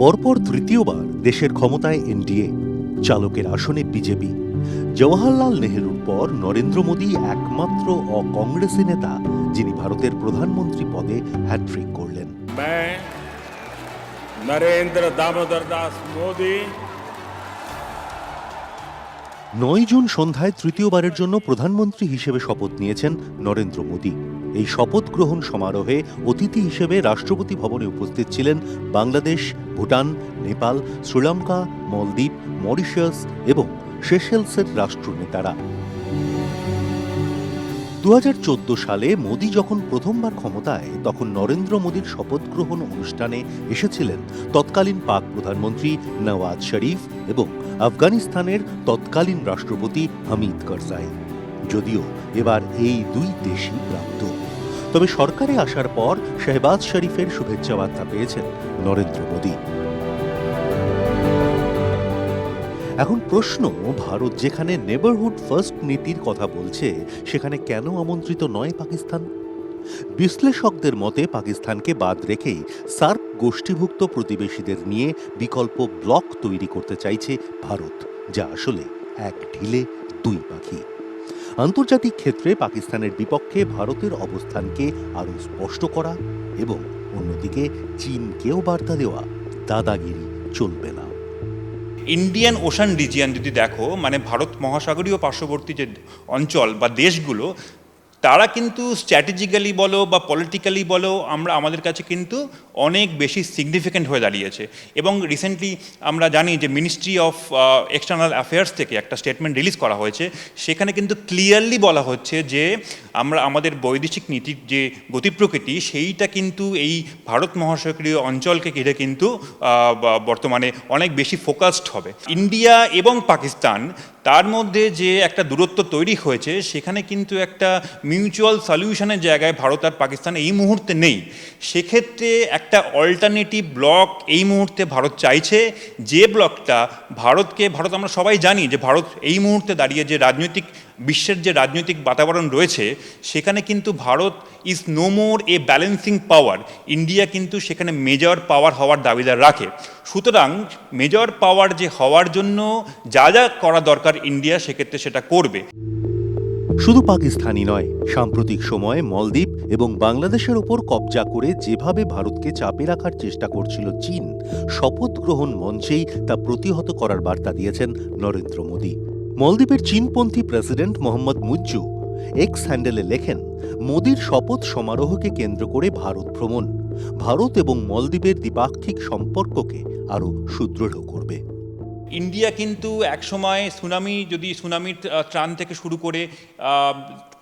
পরপর তৃতীয়বার দেশের ক্ষমতায় এনডিএ চালকের আসনে বিজেপি জওয়াহরলাল নেহরুর পর নরেন্দ্র মোদী একমাত্র অকংগ্রেসী নেতা যিনি ভারতের প্রধানমন্ত্রী পদে হ্যাট্রিক করলেন। নরেন্দ্র দামোদর দাস মোদী নয় জুন সন্ধ্যায় তৃতীয়বারের জন্য প্রধানমন্ত্রী হিসেবে শপথ নিয়েছেন নরেন্দ্র মোদী। এই শপথ গ্রহণ সমারোহে অতিথি হিসেবে রাষ্ট্রপতি ভবনে উপস্থিত ছিলেন বাংলাদেশ, ভুটান, নেপাল, শ্রীলঙ্কা, মলদ্বীপ মরিশাস এবং সেশেলসের রাষ্ট্রনেতারা। দু হাজার চোদ্দ সালে মোদী যখন প্রথমবার ক্ষমতায়, তখন নরেন্দ্র মোদীর শপথ গ্রহণ অনুষ্ঠানে এসেছিলেন তৎকালীন পাক প্রধানমন্ত্রী নওয়াজ শরীফ এবং আফগানিস্তানের তৎকালীন রাষ্ট্রপতি হামিদ করজাই। যদিও এবার এই দুই দেশই প্রাপ্ত। তবে সরকারে আসার পর শেহবাজ শরীফের শুভেচ্ছা বার্তা পেয়েছেন নরেন্দ্র মোদী। এখন প্রশ্ন, ভারত যেখানে নেবারহুড ফার্স্ট নীতির কথা বলছে, সেখানে কেন আমন্ত্রিত নয় পাকিস্তান? বিশ্লেষকদের মতে পাকিস্তানকে বাদ রেখেই সার্ক গোষ্ঠীভুক্ত প্রতিবেশীদের নিয়ে বিকল্প ব্লক তৈরি করতে চাইছে ভারত, যা আসলে এক ঢিলে দুই পাখি। আন্তর্জাতিক ক্ষেত্রে পাকিস্তানের বিপক্ষে ভারতের অবস্থানকে আরও স্পষ্ট করা এবং অন্যদিকে চীনকেও বার্তা দেওয়া দাদাগিরি চলবে না। ইন্ডিয়ান ওশান রিজিয়ান যদি দেখো মানে ভারত মহাসাগরীয় পার্শ্ববর্তী যে অঞ্চল বা দেশগুলো তারা কিন্তু স্ট্র্যাটেজিক্যালি বলো বা পলিটিক্যালি বলো, আমরা আমাদের কাছে কিন্তু অনেক বেশি সিগনিফিক্যান্ট হয়ে দাঁড়িয়েছে। এবং রিসেন্টলি আমরা জানি যে মিনিস্ট্রি অফ এক্সটার্নাল অ্যাফেয়ার্স থেকে একটা স্টেটমেন্ট রিলিজ করা হয়েছে। সেখানে কিন্তু ক্লিয়ারলি বলা হচ্ছে যে আমরা আমাদের বৈদেশিক নীতির যে গতি প্রকৃতি সেইটা কিন্তু এই ভারত মহাসাগরীয় অঞ্চলকে ঘিরে কিন্তু বর্তমানে অনেক বেশি ফোকাসড হবে। ইন্ডিয়া এবং পাকিস্তান, তার মধ্যে যে একটা দূরত্ব তৈরি হয়েছে, সেখানে কিন্তু একটা মিউচুয়াল সলিউশনের জায়গায় ভারত আর পাকিস্তান এই মুহূর্তে নেই। সেক্ষেত্রে একটা অল্টারনেটিভ ব্লক এই মুহূর্তে ভারত চাইছে, যে ব্লকটা ভারতকে, ভারত আমরা সবাই জানি যে ভারত এই মুহূর্তে দাঁড়িয়ে যে রাজনৈতিক, বিশ্বের যে রাজনৈতিক বাতাবরণ রয়েছে, সেখানে কিন্তু Bharat is no more a balancing power India কিন্তু সেখানে মেজর পাওয়ার হওয়ার দাবিদার রাখে। সুতরাং মেজর পাওয়ার যে হওয়ার জন্য যা যা করা দরকার ইন্ডিয়া সেক্ষেত্রে সেটা করবে। শুধু পাকিস্তানই নয়, সাম্প্রতিক সময়ে মলদ্বীপ এবং বাংলাদেশের ওপর কবজা করে যেভাবে ভারতকে চাপে রাখার চেষ্টা করছিল চীন, শপথ গ্রহণ মঞ্চেই তা প্রতিহত করার বার্তা দিয়েছেন নরেন্দ্র মোদী। মলদ্বীপের চীনপন্থী প্রেসিডেন্ট মোহাম্মদ মুজ্জু এক্স হ্যান্ডেলে লেখেন, মোদীর শপথ সমারোহকে কেন্দ্র করে ভারত ভ্রমণ। ভারত এবং মলদ্বীপের দ্বিপাক্ষিক সম্পর্ককে আরও সুদৃঢ় করবে। ইন্ডিয়া কিন্তু একসময় সুনামি, যদি সুনামির ত্রাণ থেকে শুরু করে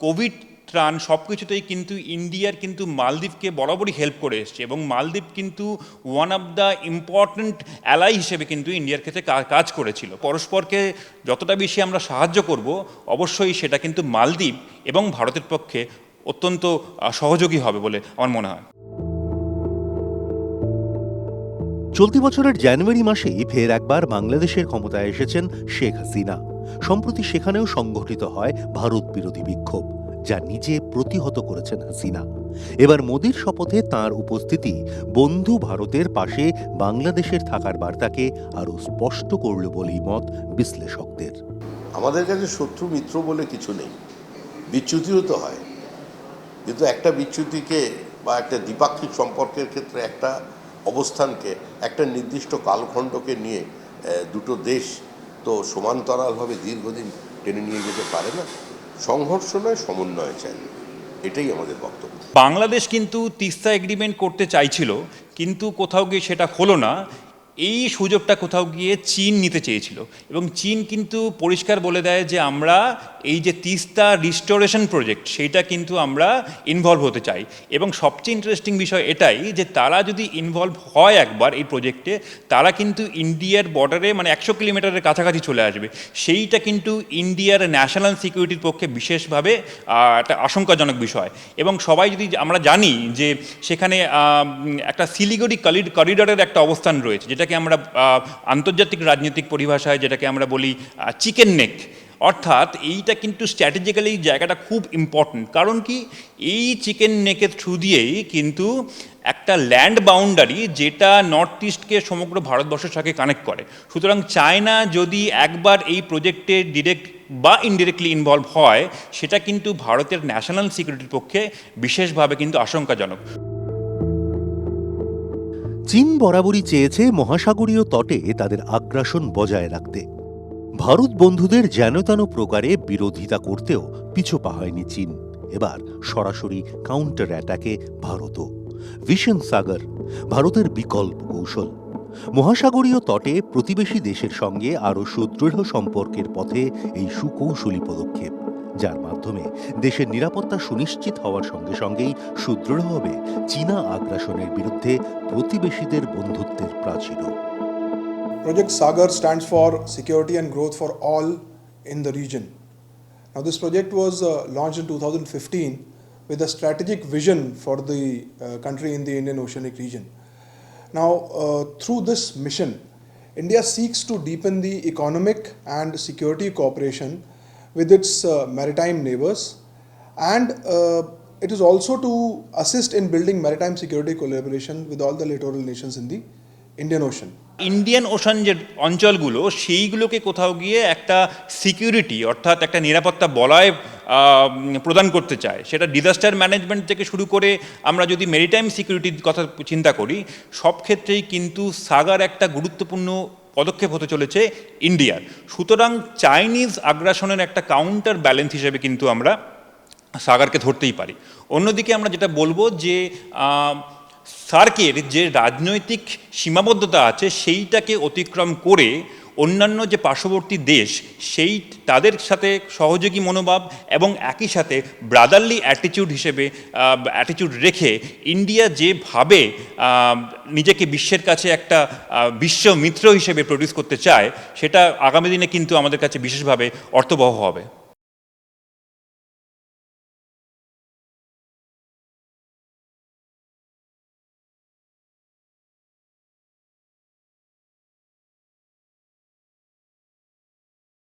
কোভিড ত্রাণ সব কিছুতেই কিন্তু ইন্ডিয়ার কিন্তু মালদ্বীপকে বরাবরই হেল্প করে এসছে এবং মালদ্বীপ কিন্তু one of the important ally হিসেবে কিন্তু ইন্ডিয়ার ক্ষেত্রে কাজ করেছিল। পরস্পরকে যতটা বেশি আমরা সাহায্য করব, অবশ্যই সেটা কিন্তু মালদ্বীপ এবং ভারতের পক্ষে অত্যন্ত সহযোগী হবে বলে আমার মনে হয়। চলতি বছরের জানুয়ারি মাসেই ফের একবার বাংলাদেশের ক্ষমতায় এসেছেন শেখ হাসিনা। সম্প্রতি সেখানেও সংঘটিত হয় ভারত বিরোধী বিক্ষোভ, যা নিজে প্রতিহত করেছেন হাসিনা। এবার মোদীর শপথে তার উপস্থিতি বন্ধু ভারতের পাশে বাংলাদেশের থাকার বার্তাকে আরও স্পষ্ট করল বলেই মত বিশ্লেষকদের। আমাদের কাছে শত্রু মিত্র বলে কিছু নেই। বিচ্যুতিও তো হয়। কিন্তু একটা বিচ্যুতিকে বা একটা দ্বিপাক্ষিক সম্পর্কের ক্ষেত্রে একটা অবস্থানকে, একটা নির্দিষ্ট কালখণ্ডকে নিয়ে দুটো দেশ তো সমান্তরালভাবে দীর্ঘদিন টেনে নিয়ে যেতে পারে না। সংঘর্ষ নয়, সমন্বয় চাই। এটাই আমাদের বক্তব্য। বাংলাদেশ কিন্তু তিস্তা এগ্রিমেন্ট করতে চাইছিল, কিন্তু কোথাও গিয়ে সেটা হলো না। এই সুযোগটা কোথাও গিয়ে চীন নিতে চেয়েছিল। এবং চীন কিন্তু পরিষ্কার বলে দেয় যে, আমরা এই যে তিস্তা রিস্টোরেশন প্রজেক্ট সেইটা কিন্তু আমরা ইনভলভ হতে চাই। এবং সবচেয়ে ইন্টারেস্টিং বিষয় এটাই যে তারা যদি ইনভলভ হয় একবার এই প্রজেক্টে তারা কিন্তু ইন্ডিয়ার বর্ডারে মানে একশো কিলোমিটারের কাছাকাছি চলে আসবে। সেইটা কিন্তু ইন্ডিয়ার ন্যাশনাল সিকিউরিটির পক্ষে বিশেষভাবে একটা আশঙ্কাজনক বিষয়। এবং সবাই যদি আমরা জানি যে সেখানে একটা শিলিগুড়ি করিডরের একটা অবস্থান রয়েছে, যেটাকে আমরা আন্তর্জাতিক রাজনৈতিক পরিভাষায় যেটাকে আমরা বলি চিকেন নেক অর্থাৎ এইটা কিন্তু স্ট্র্যাটেজিক্যালি জায়গাটা খুব ইম্পর্ট্যান্ট কারণ কি? এই চিকেন নেকের থ্রু দিয়েই কিন্তু একটা ল্যান্ড বাউন্ডারি যেটা নর্থ ইস্টকে সমগ্র ভারতবর্ষের সাথে কানেক্ট করে। সুতরাং চায়না যদি একবার এই প্রজেক্টে ডিরেক্ট বা ইনডিরেক্টলি ইনভলভ হয়, সেটা কিন্তু ভারতের ন্যাশনাল সিকিউরিটির পক্ষে বিশেষভাবে কিন্তু আশঙ্কাজনক। চীন বরাবরই চেয়েছে মহাসাগরীয় তটে তাদের আগ্রাসন বজায় রাখতে। ভারত বন্ধুদের যেনতেন প্রকারে বিরোধিতা করতেও পিছু পা হয়নি চীন। এবার সরাসরি কাউন্টার অ্যাটাকে ভারতও। ভিশন সাগর ভারতের বিকল্প কৌশল। মহাসাগরীয় তটে প্রতিবেশী দেশের সঙ্গে আরও সুদৃঢ় সম্পর্কের পথে এই সুকৌশলী পদক্ষেপ, যার মাধ্যমে দেশের নিরাপত্তা সুনিশ্চিত হওয়ার সঙ্গে সঙ্গেই সুদৃঢ় হবে চীনা আগ্রাসনের বিরুদ্ধে প্রতিবেশীদের বন্ধুত্বের প্রাচীরও। Project Sagar stands for Security and Growth for All in the region. Now, this project was uh, launched in 2015 with a strategic vision for the uh, country in the Indian Oceanic region. Now, uh, through this mission, India seeks to deepen the economic and security cooperation with its uh, maritime neighbors, and uh, it is also to assist in building maritime security collaboration with all the littoral nations in the Indian Ocean. Indian Ocean যে অঞ্চলগুলো, সেইগুলোকে কোথাও গিয়ে একটা security অর্থাৎ একটা নিরাপত্তা বলয় প্রদান করতে চায়। সেটা ডিজাস্টার ম্যানেজমেন্ট থেকে শুরু করে আমরা যদি মেরিটাইম সিকিউরিটির কথা চিন্তা করি, সব ক্ষেত্রেই কিন্তু সাগার একটা গুরুত্বপূর্ণ পদক্ষেপ হতে চলেছে ইন্ডিয়ার সুতরাং চাইনিজ আগ্রাসনের একটা কাউন্টার ব্যালেন্স হিসেবে কিন্তু আমরা সাগারকে ধরতেই পারি। অন্যদিকে আমরা যেটা বলব যে সার্কের যে রাজনৈতিক সীমাবদ্ধতা আছে, সেইটাকে অতিক্রম করে অন্যান্য যে পার্শ্ববর্তী দেশ, সেই তাদের সাথে সহযোগী মনোভাব এবং একই সাথে ব্রাদারলি অ্যাটিটিউড হিসেবে অ্যাটিটিউড রেখে ইন্ডিয়া যেভাবে নিজেকে বিশ্বের কাছে একটা বিশ্ব মিত্র হিসেবে প্রডিউস করতে চায়, সেটা আগামী দিনে কিন্তু আমাদের কাছে বিশেষভাবে অর্থবহ হবে।